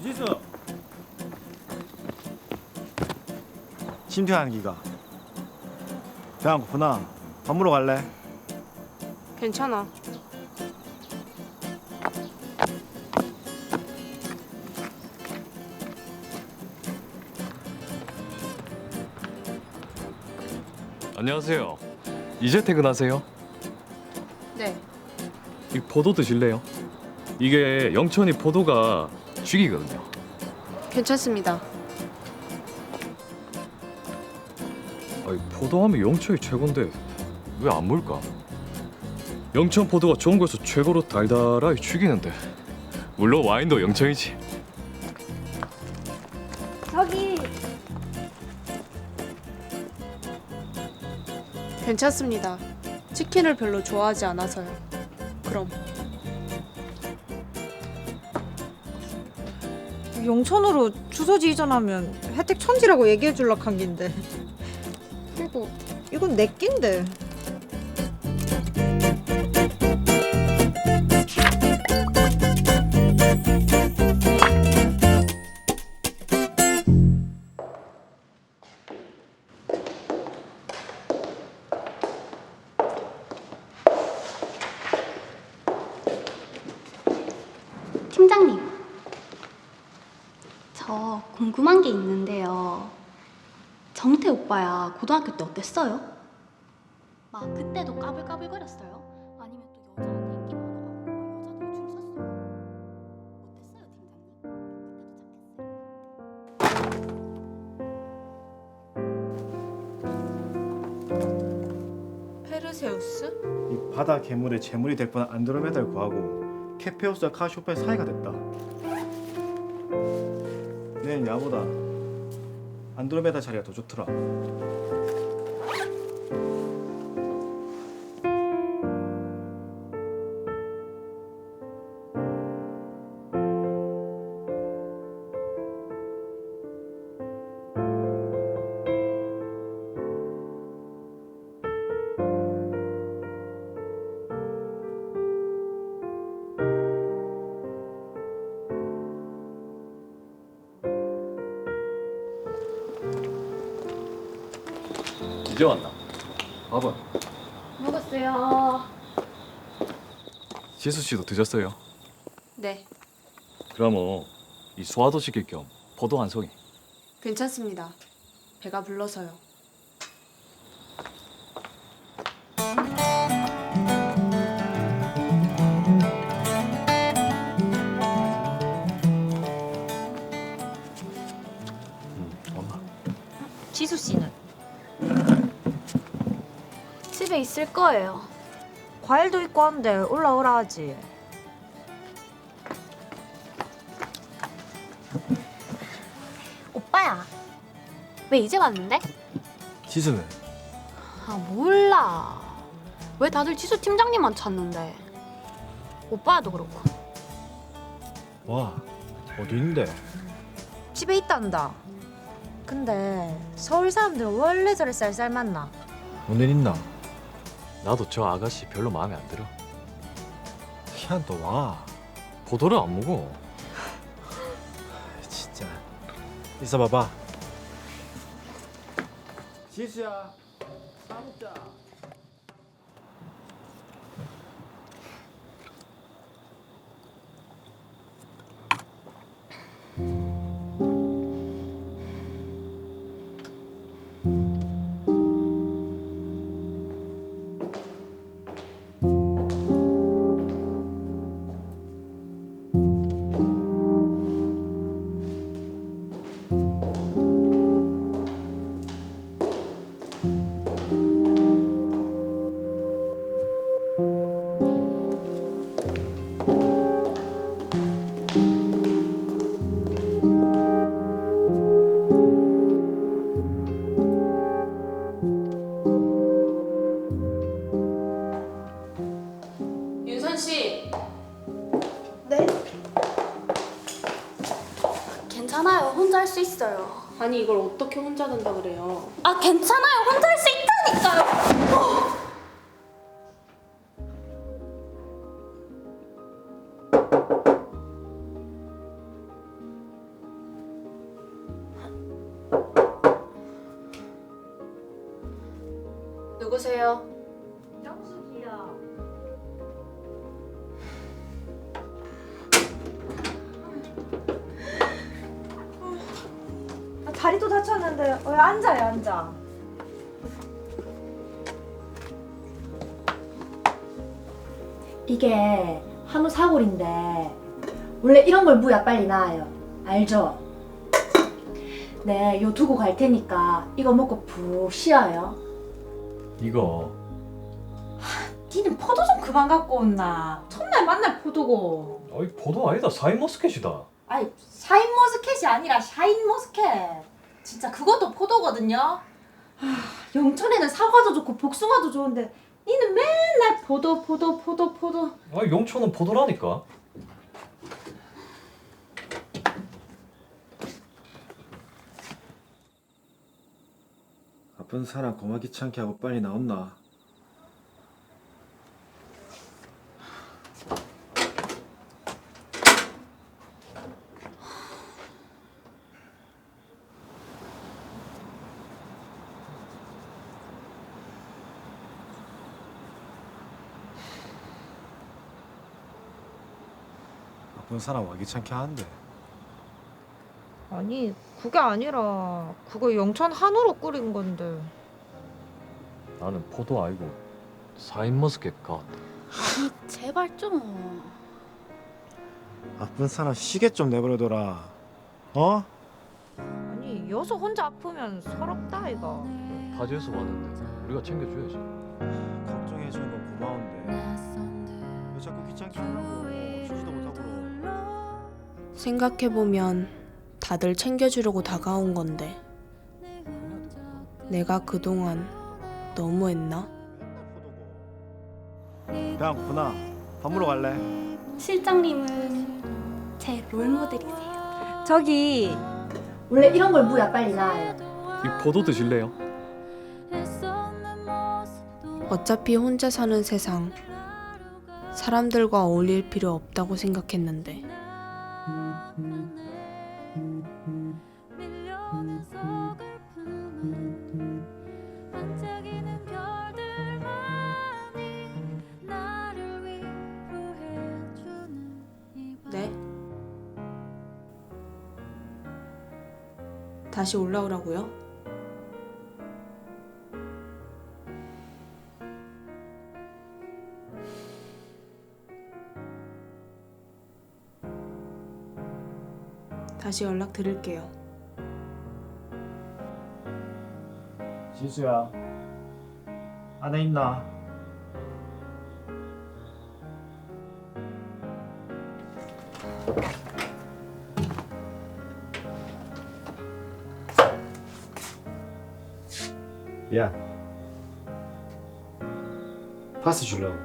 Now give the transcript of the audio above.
유지수 심퇴하는 기가 배 안 고프나 밥 먹으러 갈래? 괜찮아. 안녕하세요. 이제 퇴근하세요? 네. 이 포도 드실래요? 이게 영천이 포도가 죽이거든요. 괜찮습니다. 아이, 포도하면 영천이 최고인데 왜 안 물까? 영천 포도가 좋은 곳에서 최고로 달달하게 죽이는데 물론 와인도 영천이지. 저기. 괜찮습니다. 치킨을 별로 좋아하지 않아서요. 그럼 영천으로 주소지 이전하면 혜택 천지라고 얘기해 줄라 한 긴데. 그리고 이건 내 낀데 저 궁금한 게 있는데요. 정태 오빠야 고등학교 때 어땠어요? 막 그때도 까불까불거렸어요? 아니면 또 여자한테 인기 많아가지고 여자들이 줄 섰어요? 어땠어요, 팀장님? 그때도 착했어요. 페르세우스? 이 바다 괴물의 재물이 될 뻔한 안드로메다를 구하고 케페오스와 카시오페의 사이가 됐다 내 야보다. 안드로메다 자리가 더 좋더라 이제 왔나? 밥은? 먹었어요. 지수 씨도 드셨어요? 네. 그러면 이 소화도 시킬 겸 포도 한 송이. 괜찮습니다. 배가 불러서요. 엄마. 지수 씨는 집에 있을 거예요. 과일도 있고 한데 올라오라 하지 오빠야, 왜 이제 왔는데? 지수는? 아 몰라. 왜 다들 지수 팀장님만 찾는데? 오빠도 그렇고. 와 어디 있는데? 집에 있단다 근데 서울 사람들은 원래 저래 쌀쌀 맞나 오늘 있나? 나도 저 아가씨 별로 마음에 안 들어. 희한 또와 포도를 안 먹어. 진짜 있어 봐봐 지수야 싸먹자 수 있어요. 아니 이걸 어떻게 혼자 된다 그래요? 아 괜찮아요. 혼자 할 수 있다니까요. 어. 누구세요? 다리도 다쳤는데 왜 앉아요 앉아. 이게 한우 사골인데 원래 이런 걸 무야 빨리 나와요. 알죠? 네, 요 두고 갈 테니까 이거 먹고 푹 쉬어요. 이거 니는 포도 좀 그만 갖고 온나. 첫날 만날 포도고. 아이 포도 아니다 사인 머스켓이다 아이 샤인 머스켓이 아니라 샤인 머스켓. 진짜 그것도 포도거든요. 아, 영천에는 사과도 좋고 복숭아도 좋은데 니는 맨날 포도 포도 포도 포도. 아 용초는 포도라니까 아픈 사람 고마 귀찮게 하고 빨리 나온나. 아픈 사람 와 귀찮게 하는데. 아니 그게 아니라 그거 영천 한우로 끓인 건데 나는 포도 아니고 사인 머스켓 가 아니 제발 좀. 아픈 사람 시계 좀 내버려둬라. 어? 아니 여서 혼자 아프면 서럽다 이거 타지에서 왔는데 우리가 챙겨줘야지 걱정해주는 건 고마운데 왜 자꾸 귀찮게 못하고 생각해보면 다들 챙겨주려고 다가온 건데 내가 그동안 너무했나? 배고프나 밥 먹으러 갈래? 실장님은 제 롤모델이세요. 저기 원래 이런 걸 무야 빨리 나와요. 이 포도 드실래요? 어차피 혼자 사는 세상 사람들과 어울릴 필요 없다고 생각했는데 네? 다시 올라오라고요? 다시 연락 드릴게요. 지수야 안에 있나? 야 파스 주려고